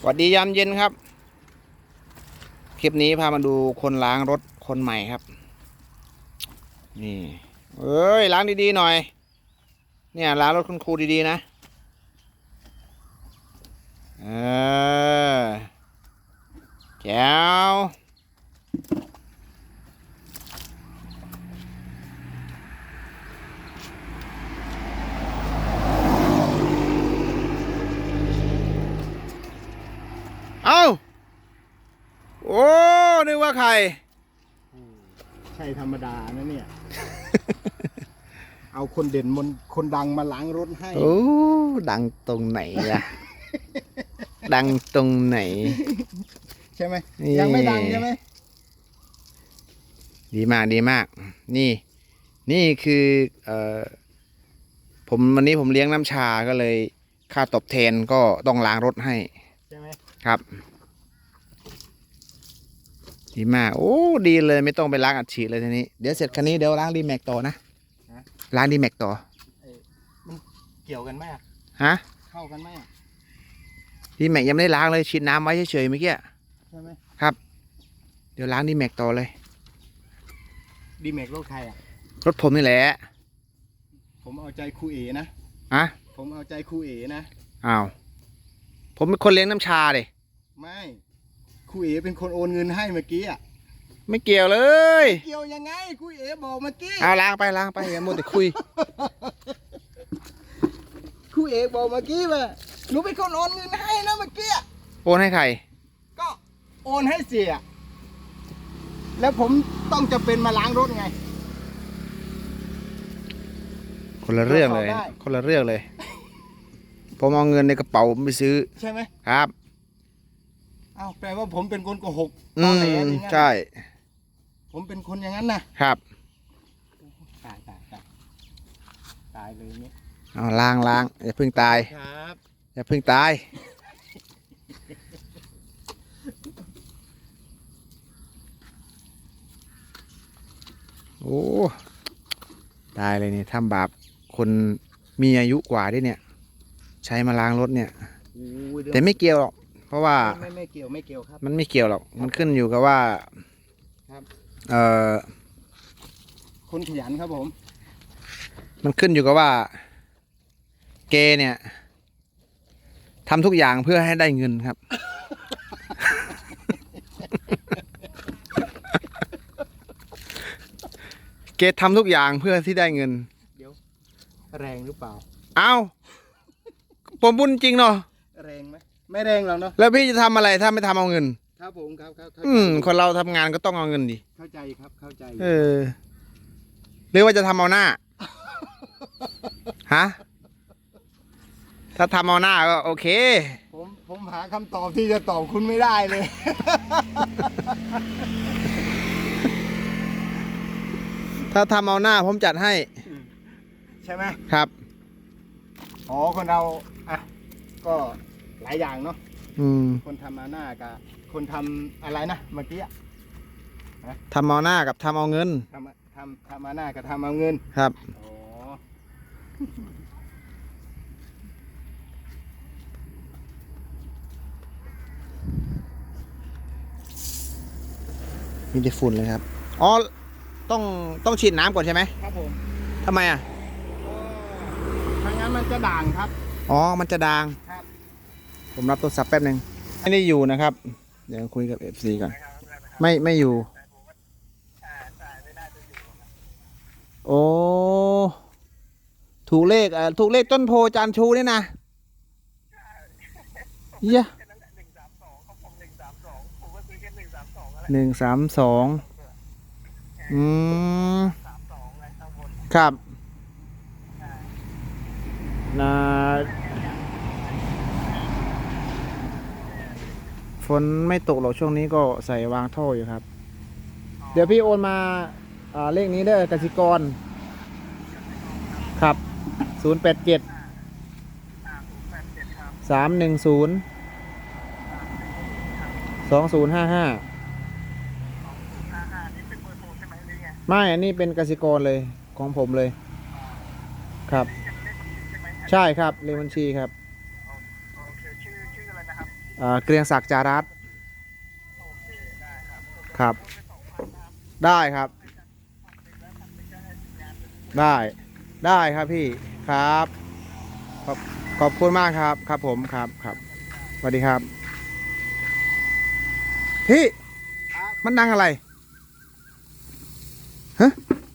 สวัสดียามเย็นครับ คลิปนี้พามาดูคนล้างรถคนใหม่ครับ นี่เอ้ยล้างดีๆหน่อย เนี่ยล้างรถคุณครูดีๆนะเออแจ้วเอ้า โอ้ นึก ว่าใคร ใช่ธรรมดานะเนี่ย เอาคนเด่นมนคนดังมาล้างรถให้ โอ้ ดังตรงไหนอะดังตรงไหน ใช่ไหมนี่ ยังไม่ดังใช่ไหมดีมากดีมาก นี่ นี่คือเอ่อผมวันนี้ผมเลี้ยงน้ำชาก็เลย ค่าตอบแทนก็ต้องล้างรถให้ใช่ไหมครับ ดีมาก โอ้ ดีเลยไม่ต้องไปล้างอัดฉีดเลยทีนี้ เดี๋ยวเสร็จคันนี้เดี๋ยวล้างดีแม็กต่อนะล้างดีแม็กต่อ เกี่ยวกันไหมอะฮะ เข้ากันไหมอะดีแม็กยังไม่ได้ล้างเลยฉีดน้ำไว้เฉยๆเมื่อกี้ ใช่ไหมเดี๋ยวล้างดีแม็กต่อเลย ดีแม็กรถใครอะ รถผมนี่แหละ ผมเอาใจครูเอนะอะผมเอาใจครูเอนะ อ้าว ผมเป็นคนเลี้ยงน้ำชาเดไม่ ครูเอเป็นคนโอนเงินให้เมื่อกี้อะไม่เกี่ยวเลยเกี่ยวยังไงครูเอบอกเมื่อกี้เอาล้างไปล้างไปอย่ามัวแต่คุยครูเอบอกเมื่อกี้ว่าหนูเป็นคนโอนเงินให้นะเมื่อกี้อะโอนให้ใครก็โอนให้เสีย แล้วผมต้องจะเป็นมาล้างรถไง คนละเรื่องเลยเราได้คนละเรื่องเลย ผมเอาเงินในกระเป๋าผมไปซื้อใช่ไหมครับ อ้าวแปลว่าผมเป็นคนโกหกอืตอมแหลอย่างนั้นใช่ ผมเป็นคนอย่างนั้นนะครับตายตายตายตายเลยเนี่ยเอาล้างล้างอย่าเพิ่งตายครับอย่าเพิ่งตาย โอ้ตายเลยเนี่ยทำบาปคนมีอายุกว่าด้วยเนี่ย ใช้มาล้างรถเนี่ย โอ้ยเดี๋ยวแต่ไม่เกี่ยวหรอก เพราะว่าไม่ไม่เกี่ยวไม่เกี่ยวครับ มันไม่เกี่ยวหรอก มันขึ้นอยู่กับว่าครับเอ่อคนขยันครับผม มันขึ้นอยู่กับว่า เกเนี่ยทำทุกอย่างเพื่อให้ได้เงินครับ เกทำทุกอย่างเพื่อที่ได้เงินแรงหรือเปล่า เอ้าผมบุญจริงเนาะแรงไหม ไม่แรงหรอกเนาะแล้วพี่จะทำอะไรถ้าไม่ทำเอาเงิน ครับผมครับครับเข้าอืมใจคนเราทำงานก็ต้องเอาเงินดิเข้าใจครับเข้าใจเออ หรือว่าจะทำเอาหน้าฮะถ้าทำเอาหน้าก็โอเค ผมผมหาคำตอบที่จะตอบคุณไม่ได้เลย ถ้าทำเอาหน้าผมจัดให้ใช่ไหม ครับ อ๋อคนเราอะก็ หลายอย่างเนาะอืมคนทำมาหน้ากับคนทำอะไรนะเมื่อกี้อะทำเอาหน้ากับทำเอาเงิน ทำทำทำมาหน้ากับทำเอาเงินครับ อ๋อมีแต่ฝุ่นเลยครับ อ๋อ ต้องต้องฉีดน้ำก่อนใช่ไหมครับผมทำไมอะถ้างั้นมันจะด่างครับ อ๋อ มันจะดางครับ ผมรับโทรศัพท์แป๊บหนึ่งไม่ได้อยู่นะครับ เดี๋ยวคุยกับ FC ก่อน ไม่ไม่อยู่ โอ้ถูกเลขอะถูกเลขต้นโพจานชูนี่นะเหี้หนึ่งสามสองอืม ครับนา ฝนไม่ตกหรอกช่วงนี้ก็ใส่วางท่ออยู่ครับ เดี๋ยวพี่โอนมาอ่าเลขนี้เด้อกสิกรครับศูนย์แปดเจ็ดสามหนึ่งศูนย์สองศูนย์ห้าห้าไม่อันนี้เป็นกสิกรเลยของผมเลย ครับ ใช่ครับเลขบัญชีครับโอ เคชื่อชื่ออะไรนะครับเอ่อเกรียงศักดิ์จารัสครับ ได้ครับ ได้ได้ครับพี่ครับขอบขอบคุณมากครับครับผมครับครับสวัสดีครับ พี่ครับมันดังอะไร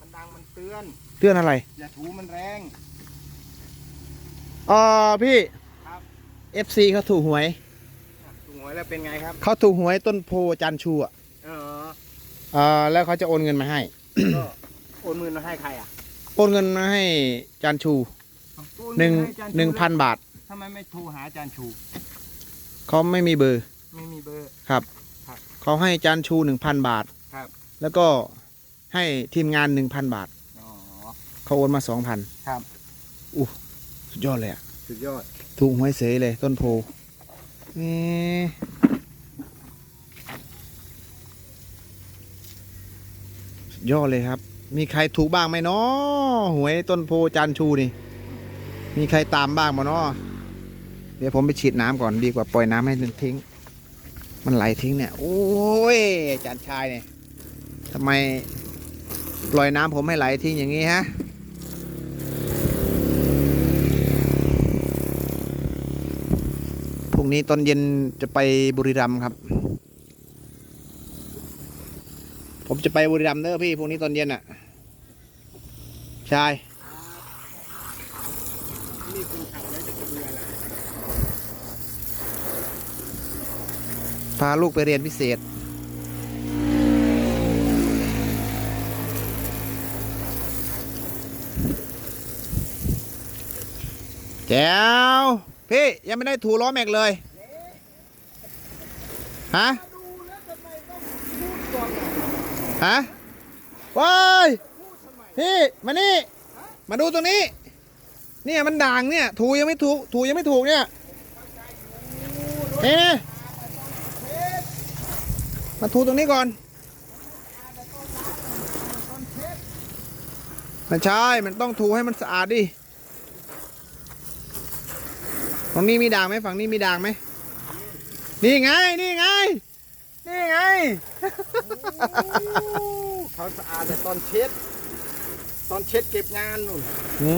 มันดังมันเตือนเตือนอะไร อย่าถูมันแรงเออพี่ครับ FC เขาถูกหวยถูกห วยแล้วเป็นไงครับเขาถูกหวยต้นโพจันชูอะเออเออแล้วเขาจะโอนเงินมาให้ ก็โอนมือมาให้ใครอะโอนเงินมาให้จันชูโอนหนึ่งเให้อาจารย์ชูหนึ่งพันบาททำไมไม่โทรหาอาจารย์ชู เขาไม่มีเบอร์ไม่มีเบอร์ ครับครับเขาให้จันชูหนึ่งพันบาทครับ แล้วก็ให้ทีมงานหนึ่งพันบาทอ๋อ เขาโอนมาสองพันครับสุดยอดเลยอะสุดยอด ถูกหวยเสยเลยต้นโพ นี่ยอดเลยครับ มีใครถูกบ้างไหมเนาะหวยต้นโพจันชูนี่ มีใครตามบ้างบ่เนาะเดี๋ยวผมไปฉีดน้ำก่อนดีกว่าปล่อยน้ำให้มันทิ้ง มันไหลทิ้งเนี่ย โอ้ยจารย์ชายเนี่ยทำไมปล่อยน้ำผมให้ไหลทิ้งอย่างนี้ฮะ พรุ่ งนี้ตอนเย็นจะไปบุรีรัมย์ครับ ผมจะไปบุรีรัมย์เด้อพี่พรุ่งนี้ตอนเย็นอะ ใช่ะเป็นอะไรพาลูกไปเรียนพิเศษแจ๋ว พี่ยังไม่ได้ถูล้อแม็กเลยฮะฮะว้ายพี่มานี่ มาดูตรงนี้ เนี่ยมันด่างเนี่ย ถูยังไม่ถูก ถูยังไม่ถูกเนี่ยนี่มาถูตรงนี้ก่อนไม่ใช่ มันต้องถูให้มันสะอาดดิ ตรงนี้มีด่างไหมฝั่งนี้มีด่างไหมนี่ไง นี่ไง นี่ไง เขาสะอาดแต่ตอนเช็ด ตอนเช็ดเก็บงานนู่นอื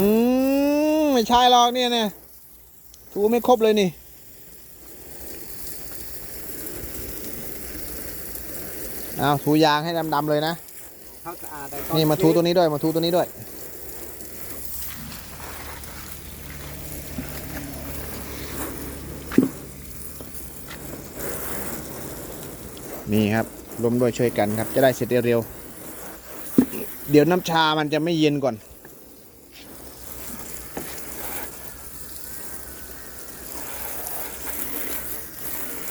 มไม่ใช่หรอกเนี่ยเนี่ยถูไม่ครบเลยนี่ เอาถูยางให้ดำๆเลยนะ เขาสะอาดแต่ตอนนี่มาถูตัวนี้ด้วยมาถูตัวนี้ด้วย นี่ครับร่วมด้วยช่วยกันครับ จะได้เสร็จเร็วๆเดี๋ยวน้ำชามันจะไม่เย็นก่อน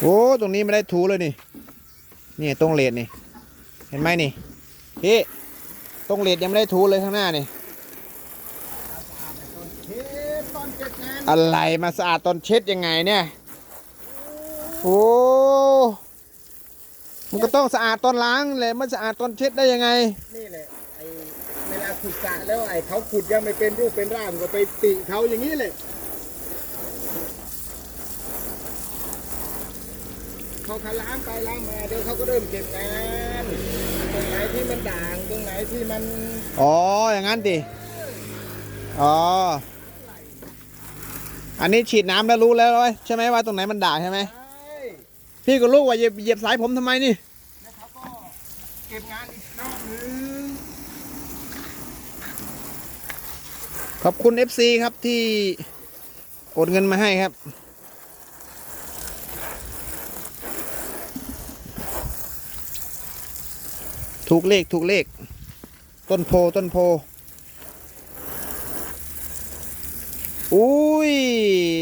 โอ้ตรงนี้ไม่ได้ถูเลยนี่นี่ตรงเลดนี่ เห็นไหมนี่พี่ตรงเลดยังไม่ได้ถูเลยข้างหน้านี่อะไรมาสะอาดตอนเช็ดยังไงเนี่ย โอ้ มันก็ต้องสะอาดตอนล้างเลยมันสะอาดตอนเช็ดได้ยังไง นี่แหละไอ้เวลาขุดสระแล้วไอ้เขาขุดยังไม่เป็นรูปเป็นร่างก็ไปติเขาอย่างนี้เลยเขาขาล้างไปล้างมาเดี๋ยวเขาก็เริ่มเก็บงานตรงไหนที่มันด่างตรงไหนที่มันอ๋ออย่างนั้นดิอ๋ออันนี้ฉีดน้ำแล้วรู้แล้วเว้ยใช่ไหมว่าตรงไหนมันด่างใช่ไหมใช่ พี่ก็รู้ว่าเหยียบเหยียบสายผมทำไมนี่แล้วเขาก็เก็บงานอีกรอบหนึงขอบคุณ FC ครับที่โอนเงินมาให้ครับ ถูกเลขถูกเลข ต้นโพต้นโพ อุ้ย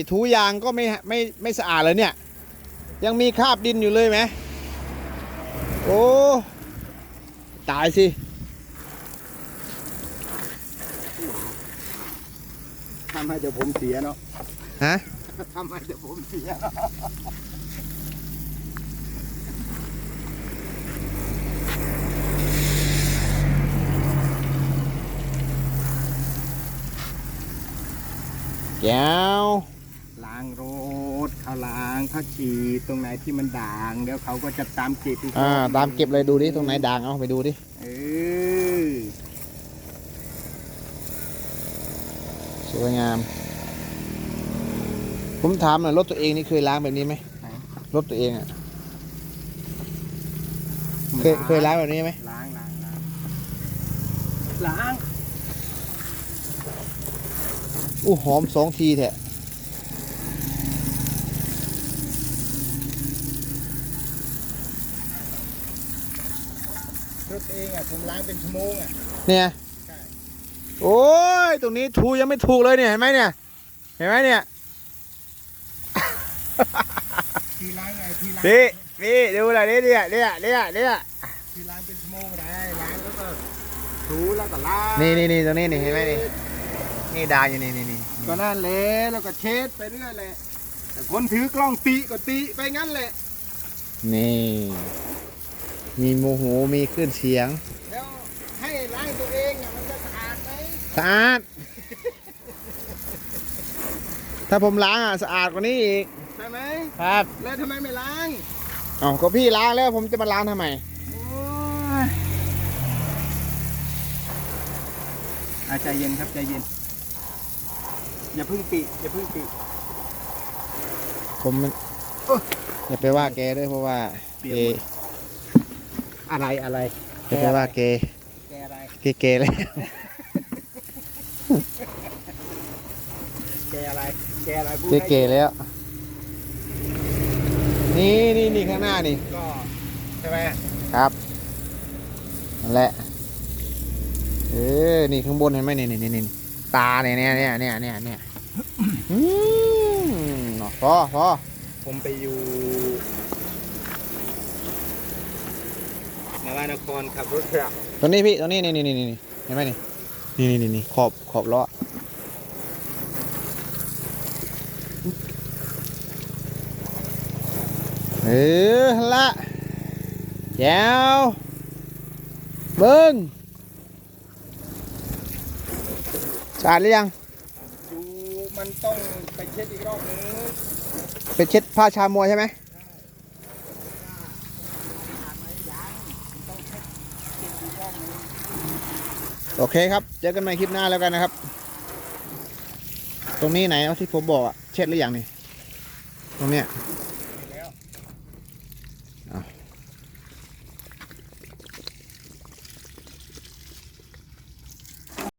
ถูยางก็ไม่ไม่ไม่สะอาดเลยเนี่ย ยังมีคราบดินอยู่เลยไหม โอ้ ตายสิทำให้เดี๋ยวผมเสียเนาะ ฮะทำให้เดี๋ยวผมเสียเนาะแก้วล้างรถเขา ล้างเขาฉีดตรงไหนที่มันด่างเดี๋ยวเขาก็จะตามเก็บอีกอ่ารอบตามเก็บเลยดูดิตรงไหนด่างเอาไปดูดิเออสวยงาม ผมถามหน่อยรถตัวเองนี่เคยล้างแบบนี้ไหมไหนรถตัวเองอะเคยเคยล้างแบบนี้ไหมล้างล้างล้างล้างอู้หอมสองทีแท้ร ถเองอะผมล้างเป็นชั่วโมงอะเนี่ย ใช่โอ้ย ตรงนี้ถูยังไม่ถูกเลยเนี่ย เห็นไหมเนี่ย เห็นไหมเนี่ย ที่ล้างไงที่ล้างพี่พี่ดูหน่อยนี่เนี่ยเนี่ยเนี่ยเนี่ยที่ล้างเป็นชั่วโมงได้ล้างแล้วก็ถูแล้วก็ล้างนี่นี่นี่ตรงนี้นี่เห็นไหมนี่ นี่ด่างอยู่นี่นี่นี่ก็นั่นแหละแล้วก็เช็ดไปเรื่อยแหละแต่คนถือกล้องตีก็ตีไปงั้นแหละนี่ มีโมโหมีขึ้นเสียง แล้วให้ล้างตัวเองอะมันจะสะอาดไหมสะอาด ถ้าผมล้างอะสะอาดกว่านี้อีก ใช่ไหมครับ แล้วทำไมไม่ล้างอ๋อก็พี่ล้างแล้วผมจะมาล้างทำไม โอ้ยอาใจเย็นครับใจเย็น อย่าเพึ่งติอย่าเพึ่งติผมมันโอ้อย่าไปว่าแกด้วยเพราะว่าเปลี่เกยนหมดอะไรอะไรอย่าไปว่าแกแกอะไรแกเกเลยแกอะไรแกอะไรพูดแกให้เกแล้ว นี่นี่นี่ข้างหน้านี่ก็ใช่ไหมครับนั่นแหละเออนี่ข้างบนเห็นไหมนี่นี่นี่นี่ตาเนี่ยเนี่ยเนี่ยเนี่ยเนี่ยเนี่ยอืมพอพอผมไปอยู่น วานครขับรถกระบะตรงนี้พี่ตรงนี้นี่นี่นี่นี่เห็นไหมนี่นี่นี่นี่นี่ขอบขอบล้อเออหั่นละแจ๋วเบิ้งสะอาดหรือยังอยู่มันต้องไปเช็ดอีกรอบนึงไปเช็ดผ้าชามัวใช่ไหม ผ่านไหมยังต้องเช็ดเช็ดอีกรอบนึง โอเคครับ เจอกันใหม่คลิปหน้าแล้วกันนะครับ ตรงนี้ไหนเอาที่ผมบอกอะเช็ดหรืออยังนี่ ตรงเนี้ย